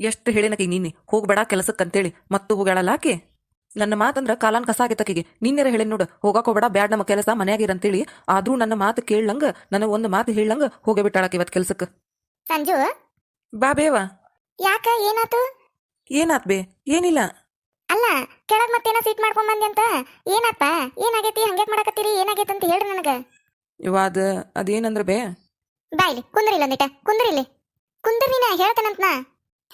ಎಷ್ಟು ಹೇಳಿನಕಿ ನೀನೆ ಹೋಗ್ಬೇಡ ಕೆಲಸಕ್ಕೆ ಅಂತೇಳಿ ಮತ್ತು ಹೋಗ್ಯಾಳಲ್ಲ ಆಕೆ? ನನ್ನ ಮಾತಂದ್ರ ಕಾಲಾನ್ ಕಸ ಆಗೈತಕಿಗೆ. ನಿನ್ನೆರ ಹೇಳಿ ನೋಡು. ಹೋಗಕ್ಕೆ ಹೋಗ್ಬೇಡ ಬ್ಯಾಡ್ ನಮ್ಮ ಕೆಲಸ ಮನೆಯಾಗಿರಂತೇಳಿ. ಆದ್ರೂ ನನ್ನ ಮಾತು ಕೇಳಂಗ ನನ್ನ ಒಂದು ಮಾತು ಹೇಳಂಗ ಹೋಗೇ ಬಿಟ್ಟಾಳಕ್ಕೆ ಇವತ್ತು ಕೆಲ್ಸಕ್ಕೆ ಸಂಜು? ಬಾ ಬೇವ ಯಾಕ ಏನಾತು? ಏನಾತ್ ಬೇ? ಏನಿಲ್ಲ. ಅಲ್ಲ ಕೆಳಗ್ ಮತ್ತೇನ ಸೀಟ್ ಮಾಡ್ಕೊಂಡ್ ಬಂದೆ ಅಂತ? ಏನಪ್ಪ ಏನಾಗೈತಿ? ಹಂಗ್ಯಾಕ್ ಮಾಡಕತ್ತೀರಿ? ಏನಾಗೈತಿ ಅಂತ ಹೇಳ್ರಿ ನನಗ. ಇವಾದ ಅದೇನಂದ್ರ ಬೇ? ಬಾಯ್ಲಿ ಕುಂದ್ರಿಲ್ಲ ಕುಂದ್ರಿ ಇಲ್ಲ ಒಂದಿಟ ಕುಂದ್ರಿ ಇಲ್ಲಿ. ಕುಂದ್ರಿ ನೀನ ಹೇಳ್ತೇನಂತ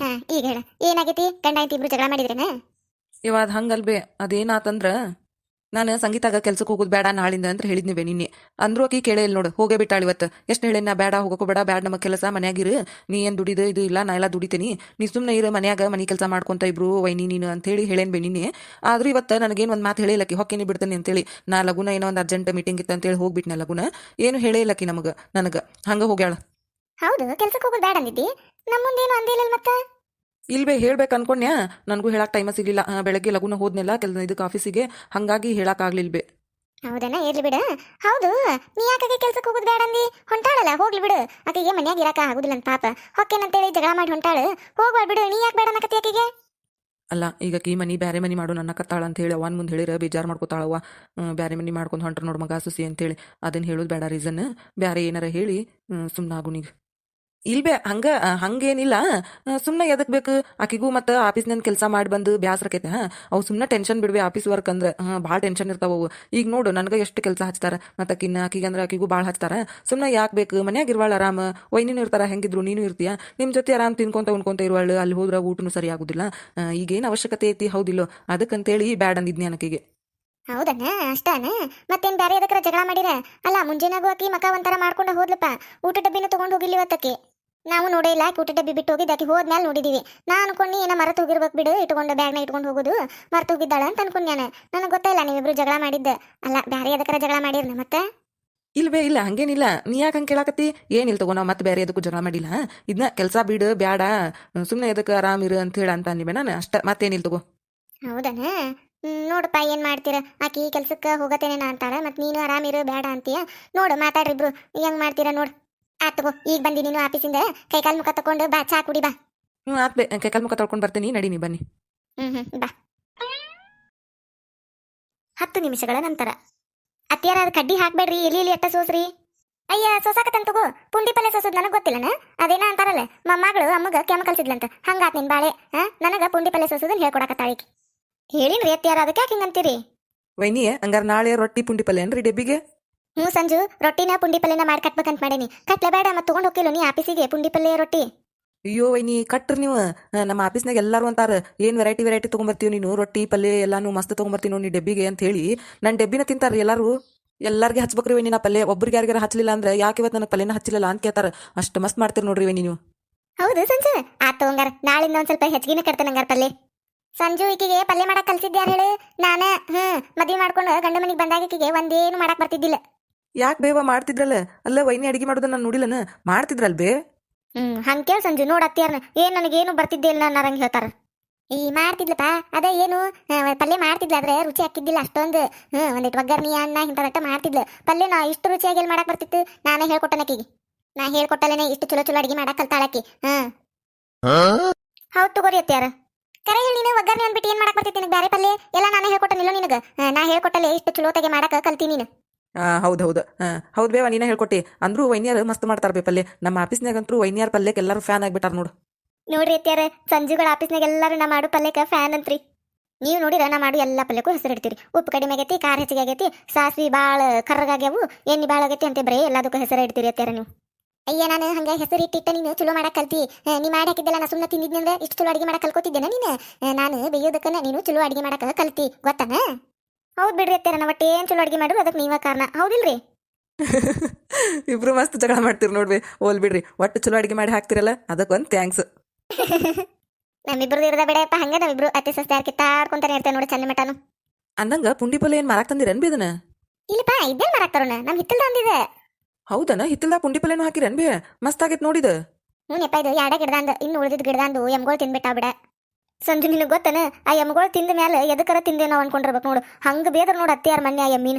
ಹಾ ಈಗ ಹೇಳ. ಏನಾಗೈತಿ? ಗಂಡ ಇಬ್ರು ಜಗಳ ಮಾಡಿದ್ರೇನ? ಇವಾದ ಹಂಗಲ್ ಬೇ ಅದೇನಾತಂದ್ರ ನಾನು ಸಂಗೀತಾಗ ಕೆಲ್ಸಕ್ಕೆ ಹೋಗೋದು ಬೇಡ ನಾಳಿಂದ ಅಂತ ಹೇಳಿದ್ನಿ ಬೇ ನಿನ್ನೆ. ಅಂದ್ರೂ ಆಕಿ ಕೇಳೇ ಇಲ್ಲ ನೋಡು ಹೋಗೇ ಬಿಟ್ಟಾಳ ಇವತ್ತು. ಎಷ್ಟು ಹೇಳಿ ನಾ ಬೇಡ ಹೋಗೋಕೆ ಬೇಡ ಬ್ಯಾಡ ನಮ್ಮ ಕೆಲಸ ಮನ್ಯಾಗಿರು ನೀ ಏನು ದುಡಿದು ಇದು ಇಲ್ಲ ನಾ ಎಲ್ಲ ದುಡಿತೀನಿ. ನೀ ಸುಮ್ಮನೆ ಇರು ಮನ್ಯಾಗ ಮನೆ ಕೆಲಸ ಮಾಡ್ಕೊಂತ ಇಬ್ರು ವೈನಿ ನೀನು ಅಂತೇಳಿ ಹೇಳೇನ್ ಬೇ ನಿನ್ನೆ. ಆದ್ರೂ ಇವತ್ತು ನನಗೇನು ಒಂದು ಮಾತು ಹೇಳಿಲ್ಲಕಿ ಹೊಕ್ಕೇನಿ ಬಿಡ್ತೀನಿ ಅಂತೇಳಿ. ನಾ ಲಗುನ ಏನೋ ಒಂದು ಅರ್ಜೆಂಟ್ ಮೀಟಿಂಗ್ ಇತ್ತು ಅಂತೇಳಿ ಹೋಗ್ಬಿಟ್ನೆ ಲಗುನ. ಏನು ಹೇಳೇ ಇಲ್ಲಕಿ ನಮಗೆ ನನಗೆ. ಹಂಗೆ ಹೋಗ್ಯಾಳ. ಹೌದು ಕೆಲ್ಸಕ್ಕೆ ಹೋಗೋದು ಬೇಡ ಅಂದಿದ್ದಿ? ನಮ್ಮ ಮುಂದೇನು ಅಂದಿಲ್ಲ ಮತ್ತ? ಇಲ್ವೇ ಹೇಳ್ಬೇಕು ಅನ್ಕೊಂಡ್ಯಾ ನನಗೂ ಹೇಳಕ್ ಟೈಮ್ ಸಿಗ್ಲಿಲ್ಲ. ಆ, ಬೆಳಗ್ಗೆ ಲಗುನ ಹೋದ್ನೆಲ್ಲ ಕೆಲ ಇದಕ್ಕೆ ಆಫೀಸಿಗೆ ಹಂಗಾಗಿ ಹೇಳಕ್ ಆಗ್ಲಿಲ್ಬೆ ಹೌದನ? ಇರ್ಲಿ ಬಿಡ. ಹೌದು. ನೀ ಯಾಕಾಗೆ ಕೆಲ್ಸಕ್ಕೆ ಹೋಗೋದು ಬೇಡ ಅಂದಿ? ಹೊಂಟಾಳಲ್ಲ ಹೋಗ್ಲಿ ಬಿಡು. ಆಕೆಗೆ ಮನ್ಯಾಗ ಇರಾಕ ಆಗುದಿಲ್ಲ ಅಂತ ಪಾಪ. ಹೊಕ್ಕೇನಂತೇಳಿ ಜಗಳ ಮಾಡಿ ಹೊಂಟಾಳು. ಹೋಗ್ಬಾರ್ದು ಬಿಡು. ನೀ ಯಾಕೆ ಬೇಡ ಅನ್ನಕತ್ತಿ ಆಕೆಗೆ? ಅಲ್ಲ ಈಗ ಕೀ ಮನಿ ಬ್ಯಾರೆ ಮನಿ ಮಾಡು ನನ್ನ ಕತ್ತಾಳ ಅಂತ ಹೇಳಿ ಅವನ್ ಮುಂದೆ ಹೇಳಿರ ಬೇಜಾರು ಮಾಡ್ಕೋತಾಳವ ಬ್ಯಾರೆ ಮನಿ ಮಾಡ್ಕೊಂಡು ಹೊಂಟ್ರ ನೋಡು ಮಗ ಸುಸಿ ಅಂತೇಳಿ. ಅದನ್ನ ಹೇಳೋದು ಬೇಡ ರೀಸನ್. ಬ್ಯಾರೆ ಏನಾರ ಹೇಳಿ ಸುಮ್ಮನಾಗು ನೀಗ. ಇಲ್ಬೇ ಹಂಗ ಹಂಗೇನಿಲ್ಲ. ಸುಮ್ಮನೆ ಎದಕ್ ಬೇಕು? ಆಕಿಗೂ ಮತ್ತು ಆಫೀಸ್ನಿಂದ ಕೆಲಸ ಮಾಡಿ ಬಂದು ಬ್ಯಾಸ್ರಕೈತೆ ಹಾ? ಅವು ಸುಮ್ಮನೆ ಟೆನ್ಷನ್ ಬಿಡ್ವೆ, ಆಫೀಸ್ ವರ್ಕ್ ಅಂದ್ರೆ. ಹಾಂ, ಭಾಳ ಟೆನ್ಷನ್ ಇರ್ತಾವ ಅವು. ಈಗ ನೋಡು, ನನಗೆ ಎಷ್ಟು ಕೆಲಸ ಹಚ್ತಾರ? ಮತ್ತ ಆಕಿನ ಆಕಿಗೆ ಅಂದ್ರೆ ಆಕಿಗೂ ಭಾಳ ಹಚ್ತಾರ. ಸುಮ್ಮನೆ ಯಾಕೆ ಬೇಕು? ಮನ್ಯಾಗ ಇರ್ವಾಳ ಆರಾಮ? ವೈನಿನೂ ಇರ್ತಾರ, ಹೆಂಗಿದ್ರು? ನೀನು ಇರ್ತೀಯ? ನಿಮ್ಮ ಜೊತೆ ಆರಾಮ್ ತಿನ್ಕೊಂತ ಉಣ್ಕೊಂತ ಇರುವಾಳು, ಅಲ್ಲಿ ಹೋದ್ರ ಊಟನೂ ಸರಿ ಆಗುದಿಲ್ಲ. ಈಗೇನು ಅವಶ್ಯಕತೆ ಐತಿ? ಹೌದಿಲ್ಲೋ? ಅದಕ್ಕಂತೇಳಿ ಬ್ಯಾಡ್ ಅಂದಿದ್ನಿ ಆಕಿಗೆ ಹೌದಣ್ಣ, ಅಷ್ಟನ? ಮತ್ತೇನ್ ಬ್ಯಾರೆ ಅದಕ್ಕರ ಜಗಳ ಮಾಡಿರ? ಅಲ್ಲ ಮುಂಜಾನೆ ಆಕಿ ಮಕ ಒಂಥರ ಮಾಡ್ಕೊಂಡು ಹೋದ್ಲಪ್ಪ. ಊಟ ಡಬ್ಬಿನ ತಗೊಂಡು ಹೋಗಿಲ್ಲ ಇವತ್ತಕ್ಕೆ ನಾವು ನೋಡಿಲ್ಲ ಊಟ ಡಬ್ಬಿ ಬಿಟ್ಟು ಹೋಗಿದ್ದು ಆಕೆ ಹೋದ್ಮೇಲೆ ನೋಡಿದೀವಿ. ನಾ ಅನ್ಕೊಂಡು ಏನೋ ಮರೆತು ಹೋಗಿರ್ಬೇಕು ಬಿಡು ಇಟ್ಕೊಂಡು ಬ್ಯಾಗ್ನ ಇಟ್ಕೊಂಡು ಹೋಗೋದು ಮರ್ತು ಹೋಗಿದ್ದಾಳ ಅಂತ ಅನ್ಕೊಂಡ್ಯಾನ ನನಗೆ ಗೊತ್ತಿಲ್ಲ ನೀವಿಬ್ರು ಜಗಳ ಮಾಡಿದ್ದೆ. ಅಲ್ಲ ಬೇರೆ ಎದಕ್ಕರ ಜಗಳ ಮಾಡಿರ್ನ ಮತ್ತೆ? ಇಲ್ವೇ ಇಲ್ಲ ಹಂಗೇನಿಲ್ಲ. ನೀ ಯಾಕೆ ಹಂಗೆ ಕೇಳಾಕತ್ತಿ? ಏನಿಲ್ಲ ತಗೋ ನಾವು ಮತ್ತೆ ಬೇರೆ ಎದಕ್ಕೂ ಜಗಳ ಮಾಡಿಲ್ಲ. ಇದನ್ನ ಕೆಲಸ ಬಿಡು ಬ್ಯಾಡ ಸುಮ್ಮನೆ ಎದಕ್ಕೆ ಆರಾಮ್ ಇರು ಅಂತ ಹೇಳ ಅಂತ ಅಂದಿವೆ ನಾನು. ಅಷ್ಟ ಮತ್ತೇನಿಲ್ಲ ತಗೋ? ಹೌದನ? ನೋಡಪ್ಪ ಏನ್ ಮಾಡ್ತೀರ? ಆಕಿ ಕೆಲ್ಸಕ್ಕೆ ಹೋಗತ್ತೇನೆ ಅಂತಾಳ ಮತ್ತೆ ನೀನು ಆರಾಮಿರು ಬೇಡ ಅಂತೀಯ? ನೋಡು ಮಾತಾಡ್ರಿಬ್ರು ಹೆಂಗ್ ಮಾಡ್ತೀರಾ ನೋಡು. ಆತ್ ತಗೋ ಈಗ ಬಂದಿ ನೀನು ಆಫೀಸಿಂದ. ಕೈಕಾಲ್ ಮುಖ ತಕೊಂಡು ಬಾ ಚಾ ಕುಡಿ ಬಾ. ಹ್ಞೂ ಆತ್ ಬೇ ಕೈಕಾಲ್ ಮುಖ ತೊಳ್ಕೊಂಡು ಬರ್ತೀನಿ ನಡೀನಿ ಬನ್ನಿ. ಹ್ಮ್ ಹ್ಮ್ ಬಾ. ಹತ್ತು ನಿಮಿಷಗಳ ನಂತರ. ಅತ್ತಿಯಾರ ಅದು ಕಡ್ಡಿ ಹಾಕ್ಬೇಡ್ರಿ ಎಲ್ಲಿ ಎಲ್ಲಿ ಎಟ್ಟ ಸೋಸ್ರಿ. ಅಯ್ಯ ಸೋಸಾಕತ್ತಂತ ತಗೋ ಪುಂಡಿ ಪಲ್ಲೆ ಸೋಸದ್ ನನಗೆ ಗೊತ್ತಿಲ್ಲನ? ಅದೇನ ಅಂತಾರಲ್ಲ ಮಮ್ಮಗಳು ಅಮ್ಮಗ ಕೆಮ್ಮ ಕಲ್ಸಿದ್ಲಂತ. ಹಂಗಾತ್ ನಿನ್ ಬಾಳೆ ಹಾ ನನಗ ಪುಂಡಿ ಪಲ್ಲೆ ಸೋಸೋದನ್ನ ಹೇಳ್ಕೊಡಕತ್ತಾಳಿಕಿ ಹೇಳಿನ್ರಿ ಅತ್ತಿಯಾರ ಅದಕ್ಕೆ ಯಾಕೆ ಹಿಂಗಂತೀರಿ ವೈನಿ ಹಂಗಾರ ನಾಳೆ ರೊಟ್ಟಿ ಪುಂಡಿ ಪಲ್ಯ ಏನ್ರಿ ಡೆಬ್ಬಿಗೆ? ಹ್ಞೂ ಸಂಜು ರೊಟ್ಟಿನ ಪುಂಡಿ ಪಲ್ಯನ ಮಾಡಿ ಕಟ್ಬೇಕಂತ ಮಾಡೇನಿ. ಕಟ್ಲೆ ಬೇಡ ಮತ್ತೆ ತಗೊಂಡು ಹೋಗಿಲ್ಲ ನೀ ಆಫೀಸಿಗೆ ಪುಂಡಿ ಪಲ್ಯ ರೊಟ್ಟಿ. ಅಯ್ಯೋ ನೀ ಕಟ್ರಿ ನೀವು. ನಮ್ಮ ಆಫೀಸ್ನಾಗ ಎಲ್ಲರೂ ಅಂತಾರೆ ಏನು ವೆರೈಟಿ ವೆರೈಟಿ ತೊಗೊಂಬರ್ತೀವಿ ನೀನು? ರೊಟ್ಟಿ ಪಲ್ಯ ಎಲ್ಲಾನು ಮಸ್ತ್ ತೊಗೊಂಬರ್ತೀವಿ ನೋಡಿ ಡೆಬ್ಬಿಗೆ ಅಂತ ಹೇಳಿ. ನನ್ನ ಡೆಬ್ಬಿನ ತಿಂತಾರೆ ಎಲ್ಲರೂ. ಎಲ್ಲರಿಗೆ ಹಚ್ಬೇಕ್ರಿ ವೈನಿ ನಾ ಪಲ್ಯ ಒಬ್ರಿಗೆ ಯಾರಿಗಾರ ಹಚ್ಚಲಿಲ್ಲ ಅಂದ್ರೆ ಯಾಕೆ ಇವತ್ತು ನನಗೆ ಪಲ್ಯನ ಹಚ್ಚಲಿಲ್ಲ ಅಂತ ಕೇಳ್ತಾರೆ. ಅಷ್ಟು ಮಸ್ತ್ ಮಾಡ್ತೀರಿ ನೋಡ್ರಿ ವೈನಿ ನೀವು. ಹೌದು ಸಂಜು. ಆ ಹಂಗಾರ ನಾಳಿಂದ ಒಂದ್ ಸ್ವಲ್ಪ ಹೆಚ್ಚಿಗೆನೇ ಕಟ್ತೇನೆ ಹಂಗಾರ ಪಲ್ಯ ಸಂಜು ಈಕಿಗೆ ಪಲ್ಯ ಮಾಡಕ್ ಕಲ್ಸಿದ್ಯಾರ ಹೇಳು? ನಾನೇ ಹ್ಮ್ ಮದ್ವಿ ಮಾಡ್ಕೊಂಡು ಗಂಡ ಮನೆಗೆ ಬಂದಾಗ ಈಕಿಗೆ ಒಂದೇನು ಮಾಡಕ್ ಬರ್ತಿದ್ದಿಲ್ಲ. ಯಾಕೆ ಬೇವ ಮಾಡ್ತಿದ್ರಲ್ಲ? ಅಲ್ಲ ವೈನಿ ಅಡಿಗೆ ಮಾಡೋದನ್ನ ನಾನು ನೋಡಿಲ್ಲನ? ಮಾಡ್ತಿದ್ರಲ್ ಬೇ ಹ್ಮ್ ಹಂಗ ಕೇಳ ಸಂಜು ನೋಡ ಅತ್ತಿಯಾರ್ನ ಏನ್ ನನಗೇನು ಬರ್ತಿದ್ದಿಲ್ಲ ಇಲ್ಲ ಹೇಳ್ತಾರ. ಈ ಮಾಡ್ತಿದ್ಲಪ್ಪ ಅದ ಏನು? ಆ, ಪಲ್ಯ ಮಾಡ್ತಿದ್ಲ ಆದ್ರೆ ರುಚಿ ಹಾಕಿದ್ದಿಲ್ಲ ಅಷ್ಟೊಂದು. ಹ್ಮ್ ಒಂದಿಟ್ಟು ಒಗ್ಗರ್ನಿ ಅನ್ನ ಇಂಥದಟ್ಟ ಮಾಡ್ತಿದ್ಲು. ಪಲ್ಯ ನಾ ಇಷ್ಟು ರುಚಿಯಾಗಿ ಮಾಡಕ್ ಬರ್ತಿತ್ತು? ನಾನೇ ಹೇಳ್ಕೊಟ್ಟನಕಿಗೆ ನಾ ಹೇಳ್ಕೊಟ್ಟಲೇನೆ ಇಷ್ಟು ಚಲೋ ಚಲೋ ಅಡಿಗೆ ಮಾಡಕ್ ಕಲ್ತಾಳಕಿ ಹ್ಮ್. ಹೌದ್ ತಗೋರಿ ಅತ್ಯಾರ ಕರೆ ಹೇಳಿ ನೀನು ಒಗ್ಗರ್ನಿ ಅನ್ಬಿಟ್ಟು ಏನ್ ಮಾಡಕ್ ಬರ್ತಿತ್ತು ನಿನಗೆ ಬೇರೆ ಪಲ್ಯ? ಎಲ್ಲ ನಾನೇ ಹೇಳ್ಕೊಟ್ಟನಿಲ್ಲ ನಿನಗ? ನಾ ಹೇಳ್ಕೊಟ್ಟಲೆ ಇಷ್ಟು ಚಲೋತಾಗೆ ಮಾಡಕ್ ಕಲ್ತಿ ನೀನು. ಹೌದು ಹೌದು ಹಾಂ ಹೌದು ಬೇವ, ನೀನೇ ಹೇಳ್ಕೊಟ್ಟಿ. ಅಂದ್ರೂ ವೈನಿಯರ್ ಮಸ್ತ್ ಮಾಡ್ತಾರ ಬೇ ಪಲ್ಲೆ ನಮ್ಮ ಆಫೀಸ್ನಾಗಂತೂ ವೈನಿಯರ್ ಪಲ್ಯಕ್ಕೆ ಎಲ್ಲರೂ ಫ್ಯಾನ್ ಆಗ್ಬಿಟ್ಟಾರ ನೋಡು. ನೋಡ್ರಿ ಅತ್ಯಾರ ಸಂಜುಗಳ ಆಫೀಸ್ನಾಗ ಎಲ್ಲರೂ ನಾ ಮಾಡು ಪಲ್ಯಕ್ಕೆ ಫ್ಯಾನ್ ಅಂತ್ರಿ. ನೀವು ನೋಡಿರ ನಾ ಮಾಡು ಎಲ್ಲ ಪಲ್ಯಕ್ಕೂ ಹೆಸರು ಇಡ್ತೀರಿ. ಉಪ್ಪು ಕಡಿಮೆ ಆಗೈತಿ, ಖಾರ ಹೆಚ್ಚಿಗೆ ಆಗೈತಿ, ಸಾಸ್ವಿ ಭಾಳ ಕರ್ರಗಾಗ್ಯಾವು ಎಣ್ಣೆ ಭಾಳ ಆಗೈತಿ ಅಂತ ಬರೀ ಎಲ್ಲದಕ್ಕೂ ಹೆಸರು ಇಡ್ತೀರಿ ಅತ್ಯಾರ ನೀವು. ಅಯ್ಯ, ನಾನು ಹಂಗೆ ಹೆಸರು ಇಟ್ಟಿಟ್ಟ ನೀನು ಚಲೋ ಮಾಡಕ್ ಕಲ್ತಿ. ನೀ ಮಾಡಿ ಹಾಕಿದ್ದೆಲ್ಲ ನಾ ಸುಮ್ಮನೆ ತಿಂದಿದ್ನಂದ್ರೆ ಇಷ್ಟು ಚಲೋ ಅಡಿಗೆ ಮಾಡಕ್ ಕಲ್ಕೋತಿದ್ದೇನೆ ನೀನು. ನಾನು ಬೇಯೋದಕ್ಕನ ನೀನು ಚಲೋ ಅಡಿಗೆ ಮಾಡಕ್ ಕಲ್ತಿ. ಗೊತ್ತಾನ? ಹೌದು ಬಿಡ್ರಿ ಅತ್ತೆ ನನ್ನ ಒಟ್ಟು ಏನು ಚಲೋ ಅಡಿಗೆ ಮಾಡ್ರಿ ಅದಕ್ಕೆ ನೀವ ಕಾರಣ. ಹೌದಿಲ್ರಿ? ಇಬ್ರು ಮಸ್ತ್ ಜಗಳ ಮಾಡ್ತೀರಿ ನೋಡ್ರಿ ಓಲ್ ಬಿಡ್ರಿ. ಒಟ್ಟು ಚಲೋ ಅಡಿಗೆ ಮಾಡಿ ಹಾಕ್ತಿರಲ್ಲ ಅದಕ್ಕೊಂದು ಥ್ಯಾಂಕ್ಸ್ ನಮ್ಮಿಬ್ರು ಇರದ ಬೇಡಪ್ಪ ಹಂಗೆ ನಮ್ಮಿಬ್ರು ಅತ್ತೆ ಸಸ್ತೆ ಹಾಕಿ ತಾಡ್ಕೊಂತಾನೆ ಇರ್ತೇವೆ ನೋಡಿ ಚಂದ ಮಟನು. ಅಂದಂಗ ಪುಂಡಿ ಪಲ್ಯ ಏನ್ ಮಾರಾಕ್ ತಂದಿರ ಬಿ ಅದನ್ನ? ಇಲ್ಲಪ್ಪ ಇದ್ದೇನ್ ಮಾರಾಕ್ ತರೋಣ? ನಮ್ ಹಿತ್ತಲ್ದ ಅಂದಿದೆ ಹೌದನ ಹಿತ್ತಲ್ದ ಪುಂಡಿ ಪಲ್ಯನೂ ಹಾಕಿರ ಬಿ? ಮಸ್ತ್ ಆಗೈತ್ ನೋಡಿದ ಹ್ಞೂನಪ್ಪ ಇದು ಯಾಡ ಗಿಡದಾಂದ್ ಇನ್ನು ಉಳಿದಿದ್ ಗಿಡದಂದು ಎಮ್ಗಳು ತಿನ್ಬಿಟ್ಟ ಬಿಡ. ಸಂಜು ನಿನಗೆ ಗೊತ್ತನ? ಆ ಎಮ್ಗಳು ತಿಂದ ಮೇಲೆ ಎದಕ್ಕರ ತಿಂದೆ ನಾವು ಅನ್ಕೊಂಡಿರ್ಬೇಕು ನೋಡು. ಹಂಗ ಬೇದ್ರ ನೋಡು ಅತ್ತೆಯಾರ ಮೊನ್ನೆ ಆ ಎಮ್ಮಿನ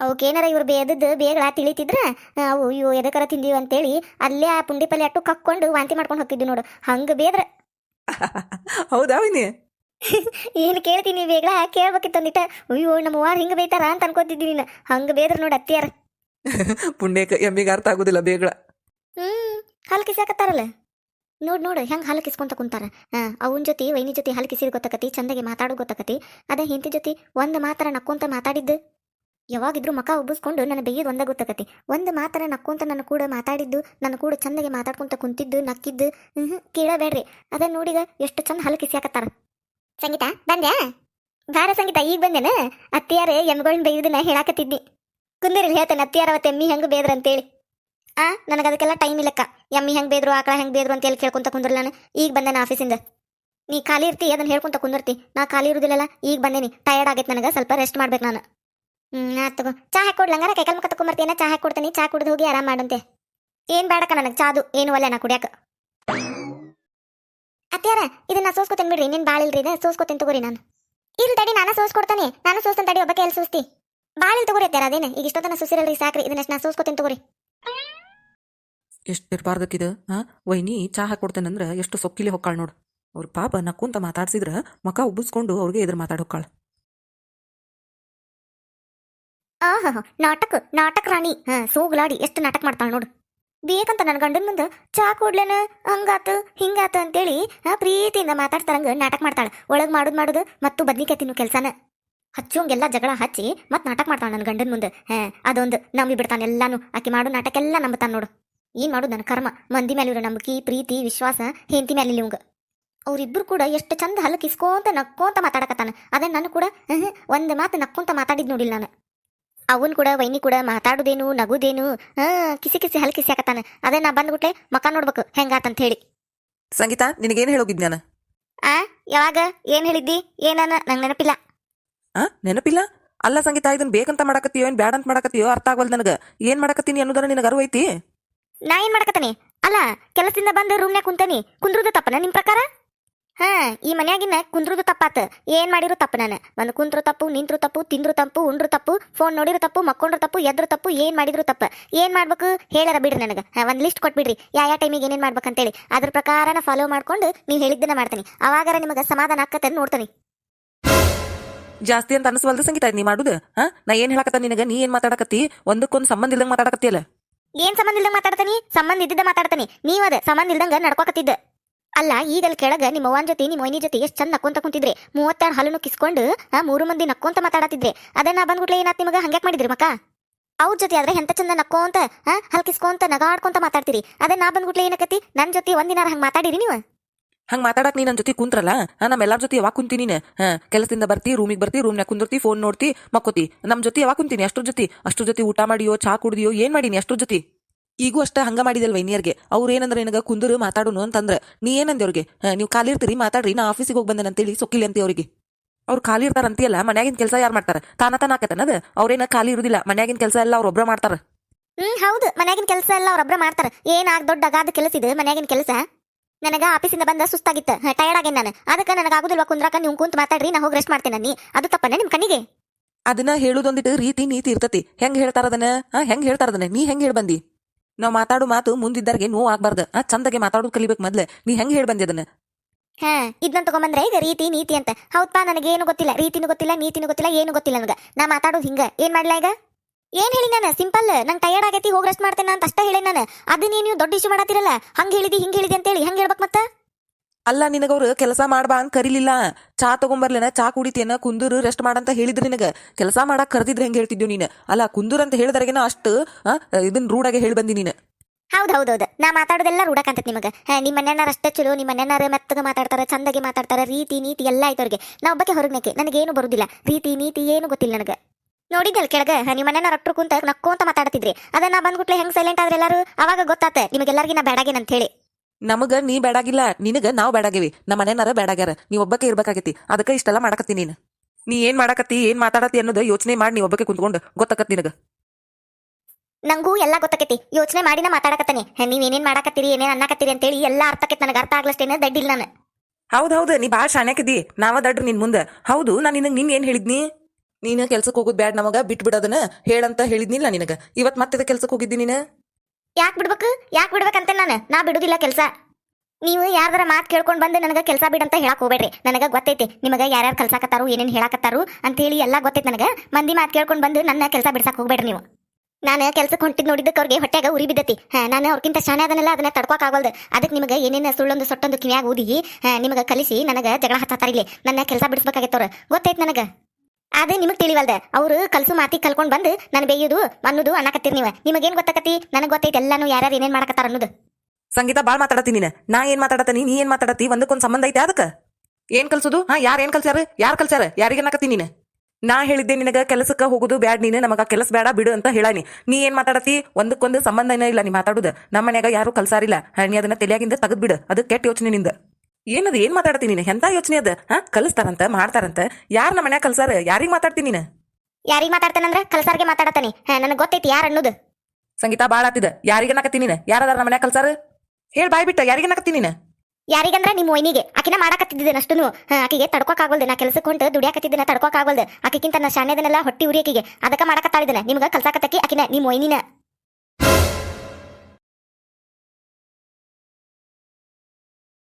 ಅವಕ್ಕೇನಾರ ಇವ್ರು ಬೇದದ್ದು ಬೇಗಳ ತಿಳಿತಿದ್ರ ಅವು ಇವು ಎದಕ್ಕರ ತಿಂದೀವಿ ಅಂತೇಳಿ ಅಲ್ಲೇ ಆ ಪುಂಡಿ ಪಲ್ಯ ಅಟ್ಟು ಕಕ್ಕೊಂಡು ವಾಂತಿ ಮಾಡ್ಕೊಂಡು ಹೋಗಿದ್ವಿ ನೋಡು. ಹಂಗ ಬೇದ್ರ. ಹೌದಾ ವಿನಿ? ಏನು ಕೇಳ್ತೀನಿ ಬೇಗ ಕೇಳ್ಬೇಕಿತ್ತು ಒಂದಿಟ. ಅಯ್ಯೋ ನಮ್ಮ ಅವ್ವ ಹಿಂಗೆ ಬೈತಾರ ಅಂತ ಅನ್ಕೋತಿದ್ದೀನಿ ನೀನು. ಹಂಗೆ ಬೇದ್ರ ನೋಡು ಅತ್ತಿಯಾರ. ಪುಣ್ಯಕ್ಕೆ ಎಮ್ಮಿಗೆ ಅರ್ಥ ಆಗುದಿಲ್ಲ ಬೇಗಳ. ಹ್ಮ್ ಹಾಲು ಕಿಸಾಕತ್ತಾರಲ್ಲ. ನೋಡ್, ನೋಡು, ಹೆಂಗ್ ಹಾಲು ಕಿಸ್ಕೊಂತ ಕುಂತಾರ. ಅವನ ಜೊತೆ, ವೈನಿ ಜೊತೆ ಹಾಲು ಕಿಸಿದ್ ಗೊತ್ತಕತಿ, ಚಂದಗೆ ಮಾತಾಡೋ ಗೊತ್ತಕತಿ. ಅದ ಹೆಂಡತಿ ಜೊತೆ ಒಂದ್ ಮಾತರ ನಕ್ಕೊಂತ ಮಾತಾಡಿದ್ದು. ಯಾವಾಗಿದ್ರು ಮಕ ಉಬ್ಬಿಸ್ಕೊಂಡು ನನ್ನ ಬೆಯ್ಯದ್ ಒಂದ ಗೊತ್ತಕತಿ. ಒಂದ್ ಮಾತರ ನಕ್ಕೊಂತ ನನ್ನ ಕೂಡ ಮಾತಾಡಿದ್ದು, ನನ್ನ ಕೂಡ ಚಂದಗೆ ಮಾತಾಡ್ಕೊಂತ ಕುಂತಿದ್ದು, ನಕ್ಕಿದ್ದು. ಹ್ಮ್ ಕೇಳಬೇಡ್ರಿ. ಅದ ನೋಡಿಗ ಎಷ್ಟು ಚಂದ ಹಾಲು ಕಿಸಿಯಾಕತ್ತಾರ. ಸಂಗೀತ, ಬಂದ್ಯಾ? ಬಾರ ಸಂಗೀತ, ಈಗ ಬಂದೇನ? ಅತ್ತಿಯಾರ ಎಮ್ಗಳನ್ನ ಬೈದನ್ನ ಹೇಳಾಕತ್ತಿದ್ನಿ. ಕುಂದಿರಿ ಹೇಳ್ತಾನೆ, ಅತ್ತಿಯಾರ ಅವತ್ತೆ ಎಮ್ಮಿ ಹೆಂಗ್ ಬೇದ್ರ ಅಂತೇಳಿ ಆ, ನನಗೆ ಅದಕ್ಕೆಲ್ಲ ಟೈಮ್ ಇಲ್ಲಕ್ಕ. ಎಮ್ಮಿ ಹೆಂಗ್ ಬೇದ್ರು, ಆಕಳ ಹೆಂಗ್ ಬೇದ್ರು ಅಂತ ಹೇಳಿ ಕೇಳ್ಕೊಂತ ಕುಂದ್ರಲ್ಲ ನಾನು. ಈಗ ಬಂದೆ ನಾ ಆಫೀಸಿಂದ ನೀ ಖಾಲಿ ಇರ್ತಿ, ಅದನ್ನ ಹೇಳ್ಕೊಂತ ಕುಂದಿರ್ತಿ. ನಾ ಖಾಲಿ ಇರುದಿಲ್ಲಲ್ಲ, ಈಗ ಬಂದೇನಿ. ಟಯರ್ಡ್ ಆಗೈತೆ ನನಗೆ, ಸ್ವಲ್ಪ ರೆಸ್ಟ್ ಮಾಡ್ಬೇಕು ನಾನು. ಹ್ಮ್ ತಗೋ. ಚಾ ಹಾಕೊಡ್ಲಂಗಾರ ಕೈಕಲ್ ಮುಖ ತಕೊಂಬರ್ತೀನ ಚಾ ಹಾಕೊಡ್ತೀನಿ ಚಾ ಕುಡ್ದು ಹೋಗಿ ಆರಾಮ್ ಮಾಡಂತೆ ಏನ್ ಬೇಡಕ್ಕ ನನಗೆ, ಚಾದು, ಏನು ಒಲ್ಲೆ ನಾ ಕುಡಿಯಾಕ. ಅತ್ಯಾರ ಇದನ್ನ ಸೋಸ್ಕೊತೇನೆ ಬಿಡ್ರಿ ನಿನ್ ಬಾಳ ಇಲ್ರಿ ಇದೆ, ಸೋಸ್ಕೊತೇನೆ ತಗೋರಿ ನಾನು. ಇಲ್ಲಿ ತಡಿ, ನಾನು ಸೋಸ್ಕೊಡ್ತಾನೆ, ನಾನು ಸೋಸ್ತೇನೆ ತಡಿ, ಒಬ್ಬಕ್ಕೆ ಎಲ್ಲಿ ಸೋಸ್ತಿ. ಬಾಳಿಲ್ ತಗೋರಿ ಅತ್ಯಾರ ಅದೇನೆ? ಈಗ ಇಷ್ಟೊತ್ತನ ಸುಸಿರಲ್ರಿ ಸಾಕ್ರಿ, ಇದನ್ನ ನಾ ಸೋಸ್ಕೊತೇನೆ ತಗೋರಿ. ಎಷ್ಟು ಇರಬಾರ್ದಕ್ಕಿದ ಹಾ ವೈನಿ ಚಾ ಹಾಕೊಡ್ತೇನಂದ್ರ ಎಷ್ಟು ಸೊಕ್ಕಿಲಿ ಹೊಕ್ಕಾಳ ನೋಡು. ಅವ್ರ ಪಾಪ ನಕ್ಕುಂತ ಮಾತಾಡ್ಸಿದ್ರ ಮಕ ಉಬ್ಬಿಸ್ಕೊಂಡು ಅವ್ರಿಗೆ ಎದುರು ಮಾತಾಡ್ ಹೊಕ್ಕಾಳ. ನಾಟಕ ನಾಟಕ ರಾಣಿ. ಹಾ, ಸೋಗ್ಲಾಡಿ ಎಷ್ಟು ನಾಟಕ ಮಾಡ್ತಾಳ ನೋಡು. ಬೇಕಂತ ನನ್ನ ಗಂಡನ ಮುಂದೆ ಚಾ ಕೊಡ್ಲೇನ? ಹಂಗಾತು, ಹಿಂಗಾತ ಅಂತೇಳಿ ಪ್ರೀತಿಯಿಂದ ಮಾತಾಡ್ತಾರಂಗ ನಾಟಕ ಮಾಡ್ತಾಳ. ಒಳಗೆ ಮಾಡುದ್ ಮಾಡುದು ಮತ್ತು ಬದ್ನಿಕಾಯಿ ತಿನ್ನು ಕೆಲ್ಸನ. ಹಚ್ಚೋಂಗೆಲ್ಲ ಜಗಳ ಹಚ್ಚಿ ಮತ್ತೆ ನಾಟಕ ಮಾಡ್ತಾಳ ನನ್ನ ಗಂಡನ ಮುಂದೆ. ಹಾ, ಅದೊಂದು. ನಂಬಿ ಬಿಡ್ತಾನೆ ಎಲ್ಲಾನು. ಆಕೆ ಮಾಡೋ ನಾಟಕ ಎಲ್ಲ ನಂಬುತ್ತಾನೆ ನೋಡು. ಏನ್ ಮಾಡೋದು ನನ್ನ ಕರ್ಮ? ಮಂದಿ ಮೇಲೆ ಇರೋ ನಂಬಿಕೆ ಪ್ರೀತಿ ವಿಶ್ವಾಸ ಹೆಂಡತಿ ಮೇಲೆ ಇವಂಗ. ಅವ್ರಿಬ್ರು ಕೂಡ ಎಷ್ಟು ಚಂದ ಹಲ್ಲ ಕಿಸ್ಕೋಂತ ನಕ್ಕೋಂತ ಮಾತಾಡಕತ್ತಾನ. ಅದನ್ನ ನಾನು ಕೂಡ ಒಂದು ಮಾತು ನಕ್ಕೊಂತ ಮಾತಾಡಿದ್ ನೋಡಿಲ್ಲ ನಾನು. ಅವನ್ ಕೂಡ ವೈನಿ ಕೂಡ ಮಾತಾಡುದೇನು ನಗುದೇನು ಹಾ ಕಿಸಿ ಕಿಸಿ ಹಲ್ ಕಿಸಿ ಹಾಕತ್ತಾನ. ಅದೇ ನಾ ಬಂದ್ಬಿಟ್ಲೆ ಮಕ ನೋಡ್ಬೇಕು ಹೆಂಗಾತಂತ ಹೇಳಿ ಸಂಗೀತ ನಿನಗೇನು ಹೇಳೋಗಿದ್ ನಾನು? ಆ ಯಾವಾಗ? ಏನ್ ಹೇಳಿದ್ದಿ? ಏನನ ನಂಗೆ ನೆನಪಿಲ್ಲ. ಆ ನೆನಪಿಲ್ಲ? ಅಲ್ಲ ಸಂಗೀತ ಇದನ್ ಬೇಕಂತ ಮಾಡಕತ್ತೀಯೋ ಏನ್ ಬ್ಯಾಡ ಅಂತ ಮಾಡಕತ್ತೀಯೋ ಅರ್ಥ ಆಗವಲ್ ನನಗ. ಏನ್ ಮಾಡಕತ್ತೀನಿ ಅನ್ನೋದನ್ನ ನಿನಗ ಅರಿವೈತಿ? ನಾ ಏನ್ ಮಾಡಕತ್ತಾನಿ? ಅಲ್ಲ, ಕೆಲಸದಿಂದ ಬಂದು ರೂಮ್ನ್ಯಾಗ ಕುಂತಾನಿ. ಕುಂದ್ರುದು ತಪ್ಪನ ನಿಮ್ ಪ್ರಕಾರ? ಹಾ, ಈ ಮನ್ಯಾಗಿನ ಕುಂದ್ರುದು ತಪ್ಪಾತ. ಏನ್ ಮಾಡಿರು ತಪ್ಪು ನಾನು? ಬಂದು ಕುಂತ್ರು ತಪ್ಪು, ನಿಂತ್ರು ತಪ್ಪು, ತಿಂದ್ರು ತಪ್ಪು, ಉಂಡ್ರು ತಪ್ಪು ಫೋನ್ ನೋಡಿರು ತಪ್ಪು, ಮಕ್ಕೊಂಡ್ರು ತಪ್ಪು, ಎದ್ರು ತಪ್ಪು, ಏನ್ ಮಾಡಿದ್ರು ತಪ್ಪು. ಏನ್ ಮಾಡ್ಬೇಕು? ಹೇಳರ ಬಿಡ್ರಿ ನನಗೆ. ಒಂದ್ ಲಿಸ್ಟ್ ಕೊಟ್ಬಿಡ್ರಿ. ಯಾವ ಯಾವ ಟೈಮಿಗೆ ಏನೇನ್ ಮಾಡ್ಬೇಕಂತೇಳಿ. ಅದ್ರ ಪ್ರಕಾರನ ಫಾಲೋ ಮಾಡ್ಕೊಂಡು ನೀವು ಹೇಳಿದ್ದನ್ನ ಮಾಡ್ತೀನಿ. ಅವಾಗಾರ ನಿಮಗೆ ಸಮಾಧಾನ ಆಕತ್ತೆ ನೋಡ್ತೀನಿ. ಜಾಸ್ತಿ ಅಂತ ಅನ್ಸವಲ್ದ ಸಂಗೀತ ನೀ ಮಾಡುದು? ಹಾ, ನಾ ಏನ್ ಹೇಳಕತ್ತ ನಿನಗ? ನೀ ಏನ್ ಮಾತಾಡಕತ್ತಿ? ಒಂದಕ್ಕೊಂದ್ ಸಂಬಂಧ ಇಲ್ದಂಗ ಮಾತಾಡಕತ್ತಿಯಲ್ಲ? ಏನ್ ಸಂಬಂಧ ಇಲ್ದಂಗ ಮಾತಾಡ್ತಾನಿ? ಸಂಬಂಧ ಇದ್ದಿದ್ದ ಮಾತಾಡ್ತಾನಿ. ಅದ ಸಂಬಂಧ ಇಲ್ದಂಗ ನಡ್ಕೋಕತ್ತಿದ್ದ. ಅಲ್ಲ, ಈಗಲ್ ಕೆಳಗ ನಿಮ್ಮ ಅವ್ವನ್ ಜೊತೆ, ನಿಮ್ಮ ಒಯ್ನಿ ಜೊತೆ ಎಷ್ಟ್ ಚಂದ ನಕ್ಕೊಂತ ಕುಂತಿದ್ರಿ. ಮೂವತ್ತೆರಡು ಹಲನು ಕಿಸ್ಕೊಂಡು ಮೂರು ಮಂದಿ ನಕ್ಕೊಂತ ಮಾತಾಡತಿದ್ರಿ ಅದನ್ನ ಬಂದ್ಬಿಟ್ಲೆ ಏನಾತ್ ನಿಮಗ? ಹಂಗ್ಯಾಕ್ ಮಾಡಿದ್ರಿ ಮಕ್ಕ? ಅವ್ರ ಜೊತೆ ಆದ್ರೆ ಎಂತ ಚಂದ ನಕ್ಕೋಂತ ಹಾ ಹಲ್ ಕಿಸ್ಕೊಂತ, ನಗಾಡ್ಕೊಂತ ಮಾತಾಡ್ತೀರಿ. ಅದನ್ನ ನಾ ಬಂದ್ಬಿಟ್ಲೆ ಏನಕತ್ತಿ? ನನ್ನ ಜೊತೆ ಒಂದಿನಾರ ಹಂಗ ಮಾತಾಡಿರಿ ನೀವು? ಹಂಗ ಮಾತಾಡಕ್ ನೀ ನನ್ನ ಜೊತೆ ಕುಂತ್ರಲ್ಲ? ನಮ್ ನಮ್ಮ ಎಲ್ಲಾರ ಜೊತೆ ಯಾವಾಗ ಕುಂತೀನಿ ನೀನು? ಕೆಲಸದಿಂದ ಬರ್ತಿ ರೂಮಿಗೆ ಬರ್ತಿ ರೂಮ್ನ್ಯಾಗ ಕುಂದಿರ್ತಿ ಫೋನ್ ನೋಡ್ತಿ, ಮಕ್ಕೋತಿ. ನಮ್ ಜೊತೆ ಯಾವಾಗ ಕುಂತೀನಿ? ಅಷ್ಟ್ರ ಜೊತೆ. ಅಷ್ಟ್ರ ಜೊತೆ ಊಟ ಮಾಡಿಯೋ, ಚಾ ಕುಡಿದಿಯೋ, ಏನ್ ಮಾಡೀನಿ ಅಷ್ಟ್ರ ಜೊತೆ? ಈಗೂ ಅಷ್ಟ ಹಂಗ ಮಾಡಿದಲ್ ವೈನಿಯರ್ಗೆ ಅವ್ರು ಏನಂದ್ರೆ ನಿನಗ ಕುಂದರು, ಮಾತಾಡೋನು ಅಂತಂದ್ರ, ನೀ ಏನಂದೆ ಅವ್ರಿಗೆ? ನೀವು ಖಾಲಿ ಇರ್ತೀರಿ ಮಾತಾಡ್ರಿ, ನಾ ಆಫೀಸಿಗೆ ಹೋಗಿ ಬಂದೆ ಅಂತೇಳಿ ಸೊಕ್ಕಿಲಿ ಅಂತ ಅವ್ರಿಗೆ. ಅವ್ರು ಖಾಲಿ ಇರ್ತಾರ ಅಂತೀಯಲ್ಲ, ಮನ್ಯಾಗಿನ ಕೆಲಸ ಯಾರು ಮಾಡ್ತಾರ? ತಾನ ತಾನ ಆಕತನದ ಅವ್ರೇನ ಖಾಲಿ ಇರುದಿಲ್ಲ, ಮನ್ಯಾಗಿನ ಕೆಲಸ ಎಲ್ಲ ಅವ್ರೊಬ್ರ ಮಾಡ್ತಾರ. ಹ್ಮ್, ಹೌದು. ಮನ್ಯಾಗಿನ ಕೆಲಸ ಎಲ್ಲ ಅವ್ರೊಬ್ರ ಮಾಡ್ತಾರ. ಏನಾಗ ದೊಡ್ಡ ಅಗಾದ ಕೆಲಸ ಇದೆ? ಮನ್ಯಾಗಿನ ಕೆಲಸ? ನನಗ ಆಫೀಸಿಂದ ಬಂದ ಸುಸ್ತಾಗಿತ್ತು. ಟಯರ್ಡ್ ಆಗೇನ್ ನಾನು. ಅದಕ್ಕೆ ನನಗೆ ಆಗುದಿಲ್ವಾ ಕುಂದ್ರಾಕ? ನೀವು ಕುಂತ ಮಾತಾಡ್ರಿ ನಾ ಹೋಗಿ ರೆಸ್ಟ್ ಮಾಡ್ತೇನೆ. ನೀ ಅದು ತಪ್ಪನ ನಿಮ್ ಕಣ್ಣಿಗೆ? ಅದನ್ನ ಹೇಳುದೊಂದಿಟ್ಟು ರೀತಿ ನೀತಿ ಇರ್ತತಿ. ಹೆಂಗ್ ಹೇಳ್ತಾರ ಅದನ್ನ? ಹಾ ಹೆಂಗ್ ಹೇಳ್ತಾರ ಅದನ್ನ? ನೀ ಹೆಂಗ್ ಹೇಳ್ ಬಂದಿ ನಾವ್ ಮಾತಾಡು ಮಾತು ಮುಂದಿದ್ದಾರಿಗೆ ನೋವು ಆಗ್ಬಾರ್ದು. ಆ ಚಂದಗೆ ಮಾತಾಡೋದು ಕಲಿಬೇಕು ಮೊದ್ಲೆ. ನೀ ಹೆಂಗ್ ಹೇಳ್ ಬಂದಿ ಅದನ್ನ? ಹಾ ಇದನ್ನ ತಗೊಂಬಂದ್ರೆ ಈಗ ರೀತಿ ನೀತಿ ಅಂತ. ಹೌದಪ್ಪ ನನಗೇನು ಗೊತ್ತಿಲ್ಲ. ರೀತಿನೂ ಗೊತ್ತಿಲ್ಲ ನೀತಿನೂ ಗೊತ್ತಿಲ್ಲ ಏನು ಗೊತ್ತಿಲ್ಲ ನನಗ. ನಾ ಮಾತಾಡೋದು ಹಿಂಗ. ಏನ್ ಮಾಡ್ಲಾ ಈಗ? ಏನ್ ಹೇಳಿ ನಾನು? ಸಿಂಪಲ್ ನಂಗೆ ಟಯರ್ಡ್ ಆಗೈತಿ ಹೋಗಿ ರೆಸ್ಟ್ ಮಾಡ್ತೇನೆ ಅಂತ ಅಷ್ಟೇ ಹೇಳಿ ನಾನು. ಅದನ್ನ ನೀವು ದೊಡ್ಡ ಇಶ್ಯೂ ಮಾಡತ್ತಿರಲ್ಲ ಹಂಗೆ ಹೇಳಿದಿ ಹಿಂಗ ಹೇಳಿದಿ ಅಂತೇಳಿ ಹಂಗೆ ಹೇಳ್ಬೇಕು ಮತ್ತೆ? ಅಲ್ಲ ನಿನಗವ್ರು ಕೆಲಸ ಮಾಡ್ಬಾ ಅಂತ ಕರಿಲಿಲ್ಲ. ಚಾ ತಗೊಂಬರ್ಲೇನ? ಚಾ ಕುಡಿತೇನ? ಕುಂದೂರು ರೆಸ್ಟ್ ಮಾಡಂತ ಹೇಳಿದ್ರು ನಿನಗೆ. ಕೆಲಸ ಮಾಡಕ್ ಕರೆದಿದ್ರೆ ಹೆಂಗ್ ಹೇಳ್ತಿದ್ಯೋ ನೀನು? ಅಲ್ಲ ಕುಂದೂರ್ ಅಂತ ಹೇಳಿದ್ರಾಗೇನ ಅಷ್ಟು ಇದನ್ನ ಇದನ್ ರೂಢಾಗೆ ಹೇಳಿ ಬಂದಿ ನೀನು. ಹೌದು ಹೌದು ಹೌದು. ನಾ ಮಾತಾಡೋದೆಲ್ಲ ರೂಢಕಂತತ್ ನಿಮಗೆ. ನಿಮ್ಮ ಮನೆಯನ್ನಾರ ಅಷ್ಟೇ ಚಲೋ ನಿಮ್ಮ ಮನೆಯನ್ನಾರ ಮೆತ್ತಗೆ ಮಾತಾಡ್ತಾರೆ ಚಂದಗೆ ಮಾತಾಡ್ತಾರೆ ರೀತಿ ನೀತಿ ಎಲ್ಲ ಆಯ್ತು ಅವ್ರಿಗೆ. ನಾ ಒಬ್ಬಕ್ಕೆ ಹೊರಗ್ನಕ್ಕೆ ನನಗೇನು ಬರುದಿಲ್ಲ. ರೀತಿ ನೀತಿ ಏನು ಗೊತ್ತಿಲ್ಲ ನನಗೆ. ನೋಡಿದ್ದಲ್ ಕೆಳಗೆ? ನಿಮ್ಮ ಮನೇನ ರೊಟ್ಟರು ಕುಂತ ನಕ್ಕೋಂತ ಮಾತಾಡ್ತಿದ್ರಿ. ಅದನ್ನ ನಾ ಬಂದ್ಬಿಟ್ಲೆ ಹೆಂಗ್ ಸೈಲೆಂಟ್ ಆದ್ರೆ ಎಲ್ಲಾರು? ಅವಾಗ ಗೊತ್ತಾತ ನಿಮಗೆಲ್ಲರಿಗಿನ ನಾ ಬೇಡಾಗೇನ್ ಅಂತ ಹೇಳಿ. ನಮಗ ನೀ ಬೇಡಾಗಿಲ್ಲ ನಿನಗ ನಾವು ಬೇಡಾಗಿವಿ ನಮ್ಮ ಮನೆನಾರ ಬೇಡಾಗ್ಯಾರ ನೀ ಒಬ್ಬಕ್ಕೆ ಇರ್ಬೇಕಾಗೈತಿ. ಅದಕ್ಕೆ ಇಷ್ಟೆಲ್ಲ ಮಾಡಕತ್ತಿ ನೀನು. ನೀ ಏನ್ ಮಾಡಕತ್ತಿ ಏನ್ ಮಾತಾಡತಿ ಅನ್ನೋದು ಯೋಚನೆ ಮಾಡಿ ನೀ ಒಬ್ಬಕ್ಕೆ ಕುಂತ್ಕೊಂಡು ಗೊತ್ತಾಕತ್ ನಿನಗ. ನಂಗೂ ಎಲ್ಲ ಗೊತ್ತಾಕೈತಿ. ಯೋಚನೆ ಮಾಡಿನ ಮಾತಾಡಕತ್ತಾನೆ. ನೀವ್ ಏನೇನ್ ಮಾಡಕತ್ತೀರಿ ಏನೇನ್ ಅನ್ನಕತ್ತೀರಿ ಅಂತೇಳಿ ಎಲ್ಲಾ ಅರ್ಥಕ್ಕೆ ನನಗೆ. ಅರ್ಥ ಆಗ್ಲಷ್ಟೇನೆ ದಡ್ಡಿಲ್ಲ ನಾನು. ಹೌದ್ ಹೌದು ನೀ ಭಾಳ ಶಾಣ್ಯಾಕಿದ್ದಿ ನಾವ ದಡ್ರು ನಿನ್ ಮುಂದೆ. ಹೌದು ನಾನು ನಿನಗ್ ನಿನ್ ಏನ್ ಹೇಳಿದ್ನಿ? ನೀನು ಕೆಲ್ಸಕ್ಕೆ ಹೋಗೋದ್ ಬ್ಯಾಡ್ ನಮಗ ಬಿಟ್ ಬಿಡೋದನ್ನ ಹೇಳಂತ ಹೇಳಿದ್ನಿಲ್ಲ ನಿನಗ. ಇವತ್ ಮತ್ತೆ ಕೆಲ್ಸಕ್ಕೆ ಹೋಗಿದ್ದಿ ನೀನು? ಯಾಕೆ ಬಿಡ್ಬೇಕು? ಯಾಕೆ ಬಿಡ್ಬೇಕಂತ ನಾನು? ನಾ ಬಿಡುದಿಲ್ಲ ಕೆಲಸ. ನೀವು ಯಾರ್ದಾರ ಮಾತು ಕೇಳ್ಕೊಂಡು ಬಂದು ನನಗೆ ಕೆಲಸ ಬಿಡಂತ ಹೇಳಕ್ ಹೋಗ್ಬೇಡ್ರಿ. ನನಗೆ ಗೊತ್ತೈತಿ ನಿಮಗೆ ಯಾರ್ಯಾರು ಕಲ್ಸಾಕತ್ತಾರು, ಏನೇನು ಹೇಳಕತ್ತಾರು ಅಂತೇಳಿ ಎಲ್ಲ ಗೊತ್ತೈತಿ ನನಗೆ. ಮಂದಿ ಮಾತು ಕೇಳ್ಕೊಂಡು ಬಂದು ನನ್ನ ಕೆಲಸ ಬಿಡ್ಸಕ್ಕೆ ಹೋಗ್ಬೇಡ್ರಿ ನೀವು. ನಾನು ಕೆಲ್ಸಕ್ಕೆ ಹೊಂಟಿದ್ ನೋಡಿದ್ದಕ್ಕೆ ಅವ್ರಿಗೆ ಹೊಟ್ಟೆಗೆ ಉರಿ ಬಿದ್ದತಿ. ನಾನು ಅವ್ರಕ್ಕಿಂತ ಶಾಣೆ ಅದನ್ನೆಲ್ಲ ಅದನ್ನ ತಡ್ಕೋಕ್ ಆಗಲ್ದು. ಅದಕ್ಕೆ ನಿಮಗೆ ಏನೇನು ಸುಳ್ಳೊಂದು ಸೊಟ್ಟೊಂದು ಕಿವಿಯಾಗಿ ಊದಿ ನಿಮಗೆ ಕಲಿಸಿ ನನಗೆ ಜಗಳ ಹತ್ತಾರ ಇಲ್ಲಿ. ನನ್ನ ಕೆಲಸ ಬಿಡಿಸ್ಬೇಕಾಗಿತ್ತವ್ರು ಗೊತ್ತೈತಿ ನನಗೆ? ಅದೇ ನಿಮಗೆ ತಿಳಿವಲ್ದ. ಅವರು ಕಲ್ಸು ಮಾತಿ ಕಲ್ಕೊಂಡ್ ಬಂದು ನಾನು ಬೇಯೋದು, ಅನ್ನೋದು, ಅನ್ನಕತ್ತೀರಿ ನೀವು. ನಿಮಗೇನು ಗೊತ್ತಾಕತಿ ನನಗೆ ಗೊತ್ತೈತಿ, ಎಲ್ಲಾನು ಯಾರು ಏನೇನ್ ಮಾಡಕತ್ತಾರ ಅನ್ನೋದು. ಸಂಗೀತ ಬಾಳ್ ಮಾತಾಡತಿ ನೀನು. ನಾ ಏನ್ ಮಾತಾಡತೀನಿ ನೀ ಏನ್ ಮಾತಾಡತಿ ಒಂದಕ್ಕೊಂದ್ ಸಂಬಂಧ ಐತೆ ಅದಕ್ಕೆ? ಏನ್ ಕಲ್ಸೋದು? ಹಾ, ಯಾರ ಏನ್ ಕಲ್ಸ್ಯಾರ? ಯಾರ್ ಕಲ್ಸ್ಯಾರ? ಯಾರಿಗೇನಾಕತಿ ನೀನು? ನಾ ಹೇಳಿದ್ದೆ ನಿನಗ ಕೆಲಸಕ್ಕೆ ಹೋಗುದು ಬ್ಯಾಡ್ ನೀನು, ನಮಗ ಕೆಲಸ ಬೇಡ ಬಿಡು ಅಂತ ಹೇಳಾನಿ. ನೀ ಏನ್ ಮಾತಾಡತಿ ಒಂದಕ್ಕೊಂದು ಸಂಬಂಧ ಇಲ್ಲ ನೀ ಮಾತಾಡುದು. ನಮ್ಮ ಮನ್ಯಾಗ ಯಾರು ಕಲ್ಸಾರಿಲ್ಲ. ಹಣ್ಣಿ ಅದನ್ನ ತಲೆಯಾಗಿಂದ ತೆಗೆದ್ಬಿಡು ಅದು ಕೆಟ್ಟ ಯೋಚನೆ ನಿಂದ. ಏನದು ಏನ್ ಮಾತಾಡ್ತೀನಿ ನೀನು? ಎಂತ ಯೋಚನೆ ಅದ? ಹಾ? ಕಲಿಸ್ತಾರಂತ ಮಾಡ್ತಾರಂತ. ಯಾರ್ ನಮ್ಮ ಮನ್ಯಾಗ ಕಲ್ಸಾರ? ಯಾರಿಗೆ ಮಾತಾಡ್ತೀನಿ ನೀನು? ಯಾರಿಗೆ ಮಾತಾಡ್ತಾನಂದ್ರ ಕಲ್ಸಾರ್ಗೆ ಮಾತಾಡತಾನೆ ನನಗೆ ಗೊತ್ತೈತಿ ಯಾರು ಅನ್ನೋದು. ಸಂಗೀತ ಬಾಳ ಆತಿದ. ಯಾರಿಗೇನಾಕತಿ ನೀನು? ಯಾರದಾರ ನಮ್ಮ ಮನ್ಯಾಗ ಕಲ್ಸಾರ? ಹೇಳ್ ಬಾಯ್ ಬಿಟ್ಟ ಯಾರಿಗೇನಾಕತಿ ನೀನು? ಯಾರಿಗಂದ್ರ ನಿಮ್ಮ ಒಯ್ನಿಗೆ ಆಕಿನ ಮಾಡಾಕತ್ತಿದ್ದೇನೆ ಅಷ್ಟು ಆಕಿಗೆ ತಡ್ಕೋಕ್ ಆಗಲ್ದು ನಾ ಕೆಲಸಕ್ಕೆ ಹೊಂಟು ದುಡಿಯಾಕತ್ತಿದ್ದೇನೆ ತಡ್ಕೋಕ್ ಆಗಲ್ದು ಆಕಿಗಿಂತ ನಾ ಶಾಣ್ಯದನ್ನೆಲ್ಲ ಹೊಟ್ಟಿ ಉರಿಯಕಿಗೆ ಅದಕ್ಕ ಅದಕ್ಕೆ ನಿಮ್ಗ ನಿಮ್ಗೆ ಕಲ್ಸಾಕತ್ತಕಿ ಆಕಿನ ನಿಮ್ಮ ಒಯ್ನಿನ